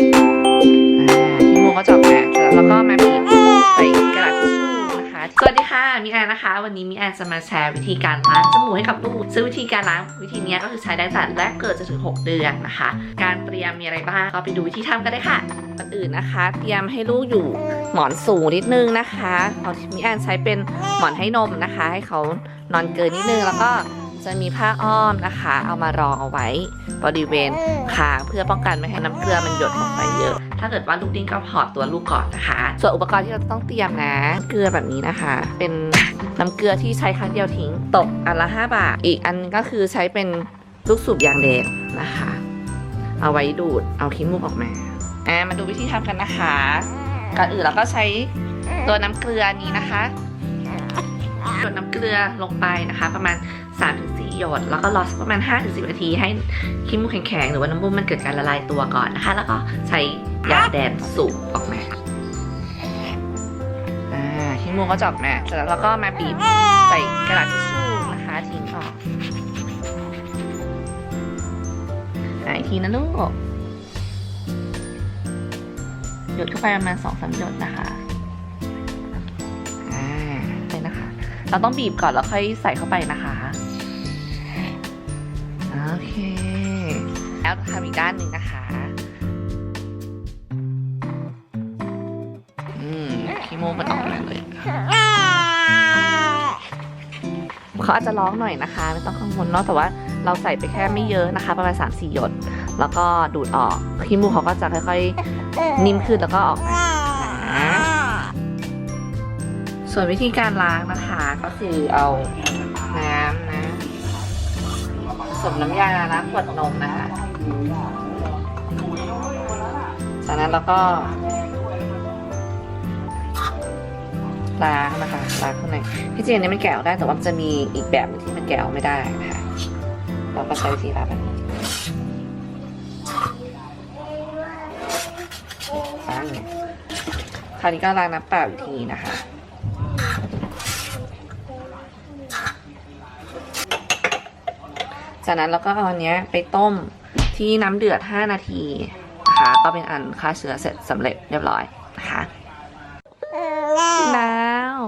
ขี้มูก็จออกมาเสร็จแล้วก็มาบีใส่กระดาษทิชชู่นะคะ สวัสดีค่ะ มีแอนนะคะ วันนี้มีแอนจะมาแชร์วิธีการล้างจมูกให้กับลูกซึ่งวิธีการล้างวิธีนี้ก็คือใช้ได้ตั้งแต่แรกเกิดจนถึง 6 เดือนนะคะ การเตรียมมีอะไรบ้าง ก็ไปดูวิธีทำกันได้ค่ะก่อนอื่นนะคะ เตรียมให้ลูกอยู่หมอนสูงนิดนึงนะคะเอามีแอนใช้เป็นหมอนให้นมนะคะ ให้เขานอนเกินนิดนึงแล้วก็ จะมีผ้าอ้อมนะคะ เอามารองเอาไว้บริเวณคางเพื่อป้องกันไม่ให้น้ำเกลือมันหยดลงไปเยอะ ถ้าเกิดว่าลูกดิ้นก็พอดตัวลูกก่อนนะคะ ส่วนอุปกรณ์ที่เราต้องเตรียมนะ เกลือแบบนี้นะคะ เป็นน้ำเกลือที่ใช้ครั้งเดียวทิ้ง ตกอันละ 5 บาท อีกอันก็คือใช้เป็นลูกสูบยางแดงนะคะ เอาไว้ดูดเอาขี้มูกออกมาอ่ามาดูวิธีทำกันนะคะก่อนอื่นเราก็ใช้ตัวน้ำเกลือนี้นะคะ หยดน้ำเกลือลงไปนะคะ ประมาณ 3-4 หยด แล้วก็รอสักประมาณ 5-10 นาที ให้ขี้มูกแข็งๆ หรือว่าน้ำมูกมันเกิดการละลายตัวก่อนนะคะ แล้วก็ใช้ยาแดนสูบออกมาอ่ขี้มูกก็จะออกมาเสร็จแล้วเราก็มาบีบใส่กระดาษทิชชู่นะคะทิ้งออกอีกทีนะลูกหยดเข้าไปประมาณสองสามหยดนะคะ เราต้องบีบก่อนแล้วค่อยใส่เข้าไปนะคะโอเค แล้วทำอีกด้านหนึ่งนะคะอืมขี้มูกมันออกมาเลยเขาอาจจะร้องหน่อยนะคะ ไม่ต้องกังวลเนาะแต่ว่าเราใส่ไปแค่ไม่เยอะนะคะ ประมาณ3 4หยด แล้วก็ดูดออกขี้มูกเขาก็จะค่อยๆ นิ่มขึ้นแล้วก็ออกมา ส่วนวิธีการล้างนะคะก็คือเอาน้ำนะผสมน้ำยาล้างขวดนมนะคะจากนั้นเราก็ล้างนะคะล้างข้างในที่จริงอันนี้มันแกะออกได้แต่ว่าจะมีอีกแบบที่มันแกะออกไม่ได้นะคะเราก็ใช้วิธีล้างแบบนี้ล้างคราวนี้ก็ล้างน้ำเปล่าอีกทีนะคะ จากนั้นเราก็เอาอันเนี้ยไปต้มที่น้ำเดือด 5 นาทีนะคะ ก็เป็นอันฆ่าเชื้อเสร็จสำเร็จเรียบร้อยนะคะแล้ว